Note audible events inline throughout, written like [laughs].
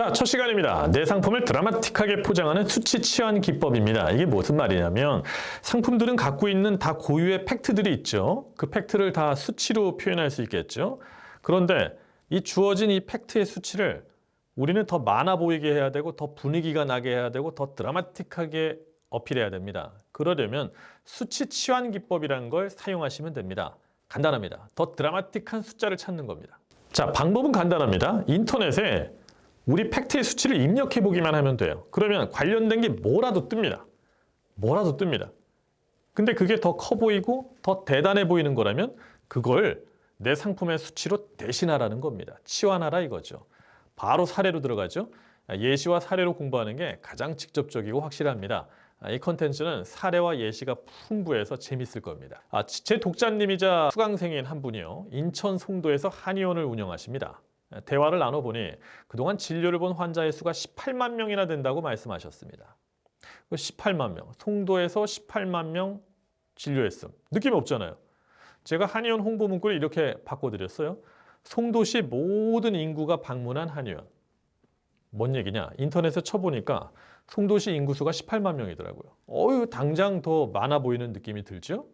자, 첫 시간입니다. 내 상품을 드라마틱하게 포장하는 수치 치환 기법입니다. 이게 무슨 말이냐면 상품들은 갖고 있는 다 고유의 팩트들이 있죠. 그 팩트를 다 수치로 표현할 수 있겠죠. 그런데 이 주어진 이 팩트의 수치를 우리는 더 많아 보이게 해야 되고 더 분위기가 나게 해야 되고 더 드라마틱하게 어필해야 됩니다. 그러려면 수치 치환 기법이라는 걸 사용하시면 됩니다. 간단합니다. 더 드라마틱한 숫자를 찾는 겁니다. 자, 방법은 간단합니다. 인터넷에 우리 팩트의 수치를 입력해 보기만 하면 돼요. 그러면 관련된 게 뭐라도 뜹니다. 뭐라도 뜹니다. 근데 그게 더 커 보이고 더 대단해 보이는 거라면 그걸 내 상품의 수치로 대신하라는 겁니다. 치환하라 이거죠. 바로 사례로 들어가죠. 예시와 사례로 공부하는 게 가장 직접적이고 확실합니다. 이 컨텐츠는 사례와 예시가 풍부해서 재밌을 겁니다. 아, 제 독자님이자 수강생인 한 분이요. 인천 송도에서 한의원을 운영하십니다. 대화를 나눠보니 그동안 진료를 본 환자의 수가 18만 명이나 된다고 말씀하셨습니다. 18만 명, 송도에서 18만 명 진료했음. 느낌 없잖아요. 제가 한의원 홍보 문구를 이렇게 바꿔드렸어요. 송도시 모든 인구가 방문한 한의원. 뭔 얘기냐? 인터넷에 쳐보니까 송도시 인구수가 18만 명이더라고요. 어유 당장 더 많아 보이는 느낌이 들죠?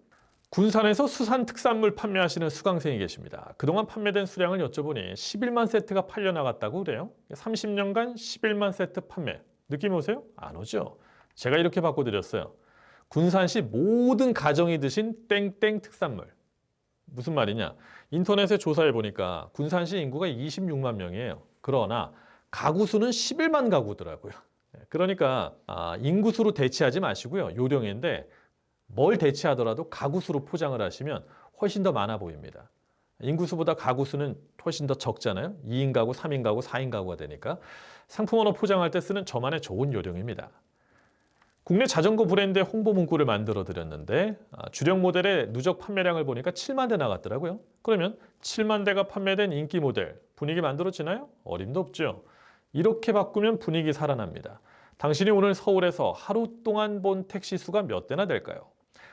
군산에서 수산 특산물 판매하시는 수강생이 계십니다. 그동안 판매된 수량을 여쭤보니 11만 세트가 팔려 나갔다고 그래요. 30년간 11만 세트 판매. 느낌 오세요? 안 오죠? 제가 이렇게 바꿔드렸어요. 군산시 모든 가정이 드신 땡땡 특산물. 무슨 말이냐? 인터넷에 조사해 보니까 군산시 인구가 26만 명이에요. 그러나 가구 수는 11만 가구더라고요. 그러니까 아, 인구수로 대체하지 마시고요. 요령인데 뭘 대체하더라도 가구 수로 포장을 하시면 훨씬 더 많아 보입니다. 인구수보다 가구 수는 훨씬 더 적잖아요. 2인 가구, 3인 가구, 4인 가구가 되니까 상품 언어 포장할 때 쓰는 저만의 좋은 요령입니다. 국내 자전거 브랜드의 홍보 문구를 만들어 드렸는데 아, 주력 모델의 누적 판매량을 보니까 7만 대 나갔더라고요. 그러면 7만 대가 판매된 인기 모델 분위기 만들어지나요? 어림도 없죠. 이렇게 바꾸면 분위기 살아납니다. 당신이 오늘 서울에서 하루 동안 본 택시 수가 몇 대나 될까요?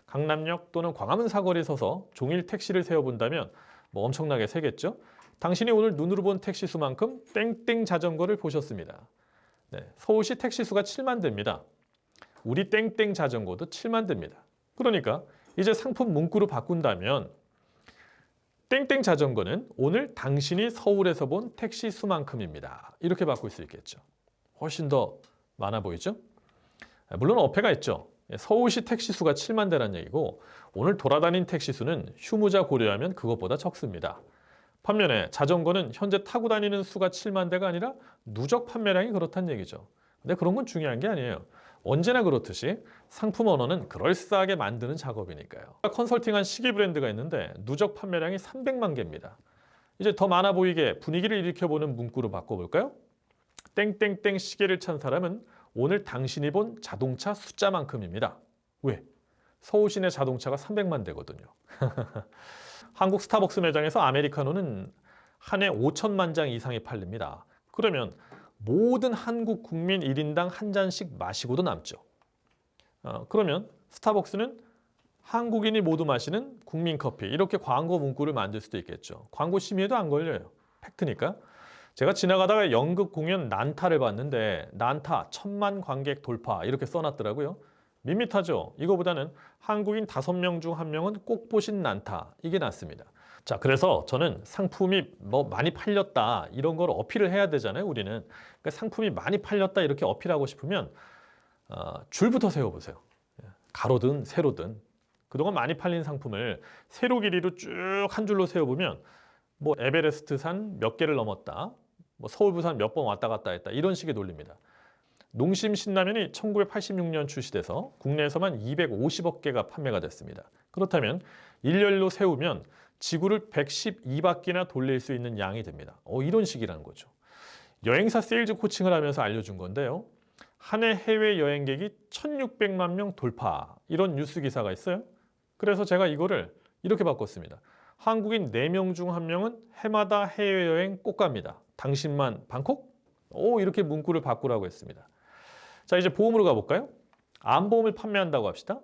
강남역 또는 광화문 사거리에 서서 종일 택시를 세워본다면 뭐 엄청나게 세겠죠? 당신이 오늘 눈으로 본 택시 수만큼 땡땡 자전거를 보셨습니다. 네, 서울시 택시 수가 7만 대입니다. 우리 땡땡 자전거도 7만 대입니다. 그러니까 이제 상품 문구로 바꾼다면 땡땡 자전거는 오늘 당신이 서울에서 본 택시 수만큼입니다. 이렇게 바꿀 수 있겠죠. 훨씬 더 많아 보이죠? 물론 어폐가 있죠. 서울시 택시 수가 7만 대란 얘기고 오늘 돌아다닌 택시 수는 휴무자 고려하면 그것보다 적습니다. 반면에 자전거는 현재 타고 다니는 수가 7만 대가 아니라 누적 판매량이 그렇다는 얘기죠. 근데 그런 건 중요한 게 아니에요. 언제나 그렇듯이 상품 언어는 그럴싸하게 만드는 작업이니까요. 컨설팅한 시계 브랜드가 있는데 누적 판매량이 300만 개입니다. 이제 더 많아 보이게 분위기를 일으켜보는 문구로 바꿔볼까요? 땡땡땡 시계를 찬 사람은 오늘 당신이 본 자동차 숫자만큼입니다. 왜? 서울 시내 자동차가 300만 대거든요. [laughs] 한국 스타벅스 매장에서 아메리카노는 한 해 5천만 장 이상이 팔립니다. 그러면 모든 한국 국민 1인당 한 잔씩 마시고도 남죠. 어, 그러면 스타벅스는 한국인이 모두 마시는 국민 커피 이렇게 광고 문구를 만들 수도 있겠죠. 광고 심의에도 안 걸려요. 팩트니까. 제가 지나가다가 연극 공연 난타를 봤는데 난타 천만 관객 돌파 이렇게 써놨더라고요. 밋밋하죠. 이거보다는 한국인 다섯 명 중 한 명은 꼭 보신 난타 이게 낫습니다. 자, 그래서 저는 상품이 뭐 많이 팔렸다 이런 걸 어필을 해야 되잖아요. 우리는 그러니까 상품이 많이 팔렸다 이렇게 어필하고 싶으면 어, 줄부터 세워보세요. 가로든 세로든 그동안 많이 팔린 상품을 세로 길이로 쭉 한 줄로 세워보면 뭐 에베레스트 산 몇 개를 넘었다, 뭐 서울 부산 몇 번 왔다 갔다 했다 이런 식의 논리입니다. 농심 신라면이 1986년 출시돼서 국내에서만 250억 개가 판매가 됐습니다. 그렇다면 일렬로 세우면 지구를 112바퀴나 돌릴 수 있는 양이 됩니다. 어, 이런 식이라는 거죠. 여행사 세일즈 코칭을 하면서 알려준 건데요. 한 해 해외 여행객이 1600만 명 돌파 이런 뉴스 기사가 있어요. 그래서 제가 이거를 이렇게 바꿨습니다. 한국인 4명 중 1명은 해마다 해외여행 꼭 갑니다. 당신만 방콕? 오 이렇게 문구를 바꾸라고 했습니다. 자 이제 보험으로 가볼까요? 암보험을 판매한다고 합시다.